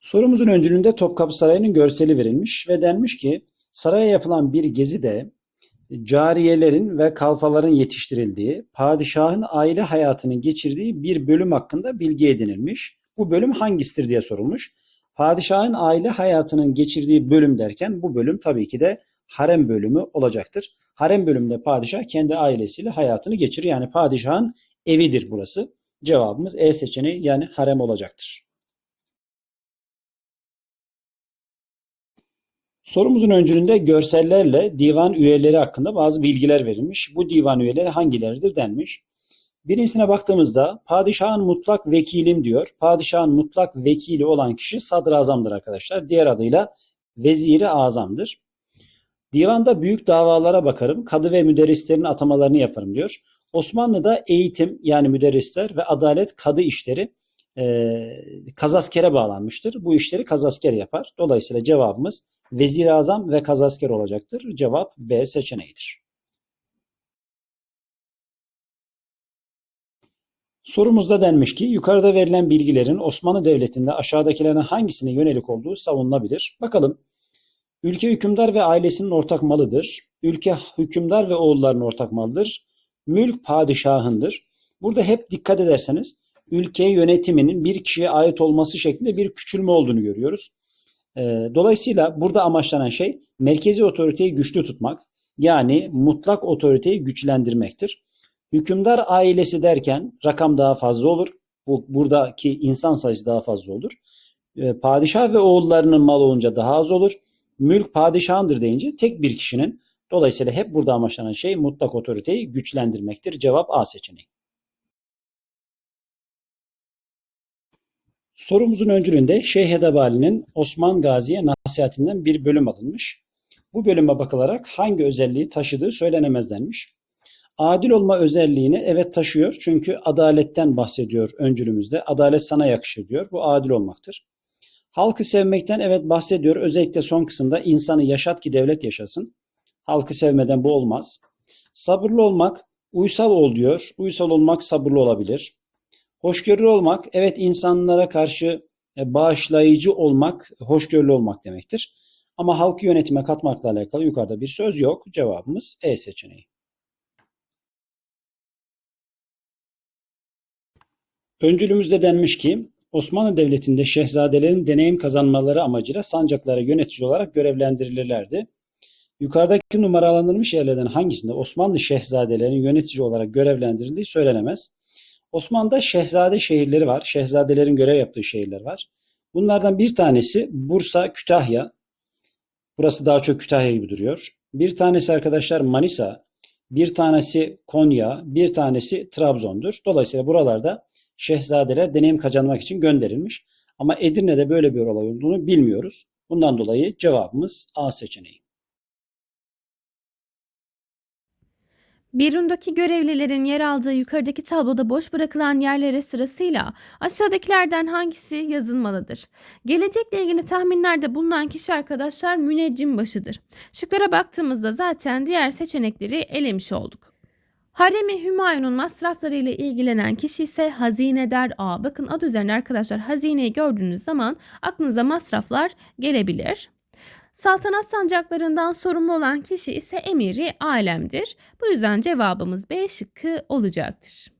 Sorumuzun öncülüğünde Topkapı Sarayı'nın görseli verilmiş ve denmiş ki saraya yapılan bir gezide cariyelerin ve kalfaların yetiştirildiği, padişahın aile hayatını geçirdiği bir bölüm hakkında bilgi edinilmiş. Bu bölüm hangisidir diye sorulmuş. Padişahın aile hayatının geçirdiği bölüm derken bu bölüm tabii ki de harem bölümü olacaktır. Harem bölümünde padişah kendi ailesiyle hayatını geçirir. Yani padişahın evidir burası. Cevabımız E seçeneği yani harem olacaktır. Sorumuzun öncülüğünde görsellerle divan üyeleri hakkında bazı bilgiler verilmiş. Bu divan üyeleri hangileridir denmiş. Birincisine baktığımızda padişahın mutlak vekilim diyor. Padişahın mutlak vekili olan kişi sadrazamdır arkadaşlar. Diğer adıyla veziri azamdır. Divanda büyük davalara bakarım. Kadı ve müderrislerin atamalarını yaparım diyor. Osmanlı'da eğitim yani müderrisler ve adalet kadı işleri e, kazaskere bağlanmıştır. Bu işleri kazasker yapar. Dolayısıyla cevabımız Vezir-i Azam ve kazasker olacaktır. Cevap B seçeneğidir. Sorumuzda denmiş ki yukarıda verilen bilgilerin Osmanlı Devleti'nde aşağıdakilerden hangisine yönelik olduğu savunulabilir. Bakalım. Ülke hükümdar ve ailesinin ortak malıdır. Ülke hükümdar ve oğullarının ortak malıdır. Mülk padişahındır. Burada hep dikkat ederseniz ülke yönetiminin bir kişiye ait olması şeklinde bir küçülme olduğunu görüyoruz. Dolayısıyla burada amaçlanan şey merkezi otoriteyi güçlü tutmak, yani mutlak otoriteyi güçlendirmektir. Hükümdar ailesi derken rakam daha fazla olur. Bu, buradaki insan sayısı daha fazla olur. Padişah ve oğullarının mal olunca daha az olur. Mülk padişahındır deyince tek bir kişinin. Dolayısıyla hep burada amaçlanan şey mutlak otoriteyi güçlendirmektir. Cevap A seçeneği. Sorumuzun öncülüğünde Şeyh Edebali'nin Osman Gazi'ye nasihatinden bir bölüm alınmış. Bu bölüme bakılarak hangi özelliği taşıdığı söylenemez denmiş. Adil olma özelliğini evet taşıyor çünkü adaletten bahsediyor öncülümüzde. Adalet sana yakışır diyor. Bu adil olmaktır. Halkı sevmekten evet bahsediyor. Özellikle son kısımda insanı yaşat ki devlet yaşasın. Halkı sevmeden bu olmaz. Sabırlı olmak uysal ol diyor. Uysal olmak sabırlı olabilir. Hoşgörülü olmak, evet insanlara karşı e, bağışlayıcı olmak, hoşgörülü olmak demektir. Ama halkı yönetime katmakla alakalı yukarıda bir söz yok. Cevabımız E seçeneği. Öncülümüzde denmiş ki, Osmanlı Devleti'nde şehzadelerin deneyim kazanmaları amacıyla sancaklara yönetici olarak görevlendirilirlerdi. Yukarıdaki numaralandırılmış yerlerden hangisinde Osmanlı şehzadelerinin yönetici olarak görevlendirildiği söylenemez. Osmanlı'da şehzade şehirleri var. Şehzadelerin görev yaptığı şehirler var. Bunlardan bir tanesi Bursa, Kütahya. Burası daha çok Kütahya gibi duruyor. Bir tanesi arkadaşlar Manisa, bir tanesi Konya, bir tanesi Trabzon'dur. Dolayısıyla buralarda şehzadeler deneyim kazanmak için gönderilmiş. Ama Edirne'de böyle bir olay olduğunu bilmiyoruz. Bundan dolayı cevabımız A seçeneği. Birundaki görevlilerin yer aldığı yukarıdaki tabloda boş bırakılan yerlere sırasıyla aşağıdakilerden hangisi yazılmalıdır? Gelecekle ilgili tahminlerde bulunan kişi arkadaşlar müneccim başıdır. Şıklara baktığımızda zaten diğer seçenekleri elemiş olduk. Haremi Hümayun'un masrafları ile ilgilenen kişi ise hazinedar A. Bakın adı üzerine arkadaşlar hazineyi gördüğünüz zaman aklınıza masraflar gelebilir. Saltanat sancaklarından sorumlu olan kişi ise emiri alemdir. Bu yüzden cevabımız B şıkkı olacaktır.